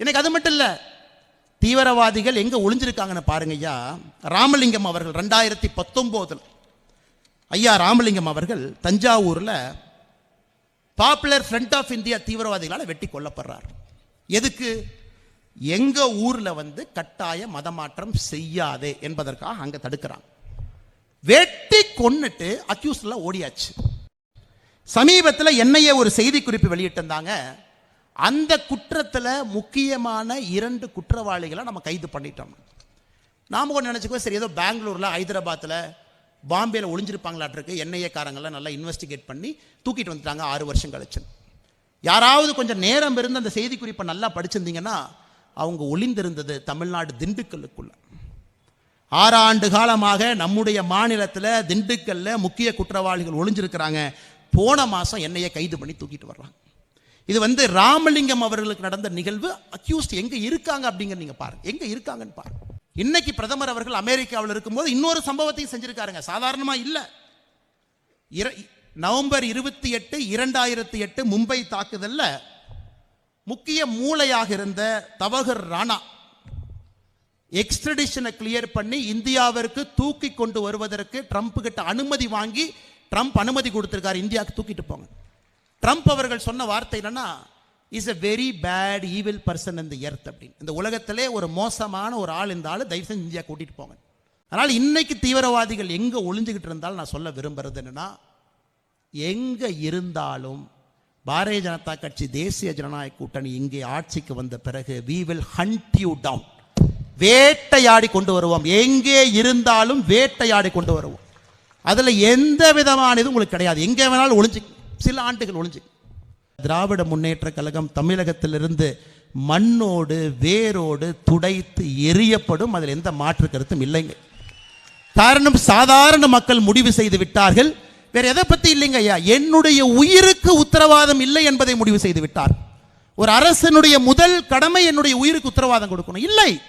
எனக்கு அது மட்டும் இல்லை தீவிரவாதிகள் எங்கே ஒளிஞ்சிருக்காங்கன்னு பாருங்க ஐயா. ராமலிங்கம் அவர்கள் ரெண்டாயிரத்தி பத்தொம்போதில் ஐயா ராமலிங்கம் அவர்கள் தஞ்சாவூரில் பாப்புலர் ஃப்ரண்ட் ஆஃப் இந்தியா தீவிரவாதிகளால் வெட்டி கொல்லப்படுறார். எதுக்கு? எங்கள் ஊரில் வந்து கட்டாய மதமாற்றம் செய்யாதே என்பதற்காக அங்கே தடுக்கிறாங்க வெட்டி கொன்னுட்டு அக்யூஸ்டில் ஓடியாச்சு. சமீபத்தில் என்னையே ஒரு செய்தி குறிப்பு வெளியிட்டிருந்தாங்க. அந்த குற்றத்தில் முக்கியமான இரண்டு குற்றவாளிகளை நம்ம கைது பண்ணிட்டோம். நாம் கூட நினச்சிக்கோ சரி ஏதோ பெங்களூரில் ஹைதராபாத்தில் பாம்பேல ஒளிஞ்சிருப்பாங்களாட்டிருக்கு. என்ஐஏ நல்லா இன்வெஸ்டிகேட் பண்ணி தூக்கிட்டு வந்துட்டாங்க ஆறு வருஷம் கழிச்சு. யாராவது கொஞ்சம் நேரம் இருந்து அந்த செய்தி குறிப்பை நல்லா படிச்சிருந்தீங்கன்னா அவங்க ஒளிந்திருந்தது தமிழ்நாடு திண்டுக்கல்லுக்குள்ள. ஆறாண்டு காலமாக நம்முடைய மாநிலத்தில் திண்டுக்கல்ல முக்கிய குற்றவாளிகள் ஒளிஞ்சிருக்கிறாங்க. போன மாதம் என்னையை கைது பண்ணி தூக்கிட்டு வர்றாங்க. இது வந்து ராமலிங்கம் அவர்களுக்கு நடந்த நிகழ்வு. அக்யூஸ்ட் எங்கே இருக்காங்க அப்படிங்கிற நீங்கள் பாருங்க. எங்கே இருக்காங்கன்னு பாருங்க. இன்னைக்கு பிரதமர் அவர்கள் அமெரிக்காவில் இருக்கும்போது இன்னொரு சம்பவத்தையும் செஞ்சுருக்காருங்க. சாதாரணமாக இல்லை. இர- நவம்பர் இருபத்தி எட்டு இரண்டாயிரத்தி எட்டு மும்பை தாக்குதலில் முக்கிய மூளையாக இருந்த தவகர் ராணா எக்ஸ்ட்ரடிஷனை கிளியர் பண்ணி இந்தியாவிற்கு தூக்கி கொண்டு வருவதற்கு ட்ரம்ப் கிட்ட அனுமதி வாங்கி ட்ரம்ப் அனுமதி கொடுத்துருக்காரு. இந்தியாவுக்கு தூக்கிட்டு போங்க. ட்ரம்ப் அவர்கள் சொன்ன வார்த்தை என்னன்னா is a very bad evil person இந்த எர்த் அப்படின்னு. இந்த உலகத்திலே ஒரு மோசமான ஒரு ஆள் இந்த ஆள் தயவு செஞ்சு இந்தியா கூட்டிகிட்டு போங்க. அதனால் இன்னைக்கு தீவிரவாதிகள் எங்கே ஒளிஞ்சுக்கிட்டு இருந்தாலும் நான் சொல்ல விரும்புறது என்னன்னா எங்கே இருந்தாலும் பாரதிய ஜனதா கட்சி தேசிய ஜனநாயக கூட்டணி இங்கே ஆட்சிக்கு வந்த பிறகு we will hunt you down வேட்டையாடி கொண்டு வருவோம். எங்கே இருந்தாலும் வேட்டையாடி கொண்டு வருவோம். அதில் எந்த விதமான இது உங்களுக்கு கிடையாது. எங்கே வேணாலும் ஒளிஞ்சு சில ஆண்டுகள் ஒளிஞ்சு திராவிட முன்னேற்ற கழகம் தமிழகத்திலிருந்து மண்ணோடு வேரோடு துடைத்து எரியப்படும். அதில் எந்த மாற்று கருத்தும் இல்லைங்க. காரணம் சாதாரண மக்கள் முடிவு செய்து விட்டார்கள். வேற எதை பத்தி இல்லைங்க ஐயா? என்னுடைய உயிருக்கு உத்தரவாதம் இல்லை என்பதை முடிவு செய்து விட்டார். ஒரு அரசனுடைய முதல் கடமை என்னுடைய உயிருக்கு உத்தரவாதம் கொடுக்கணும். இல்லை.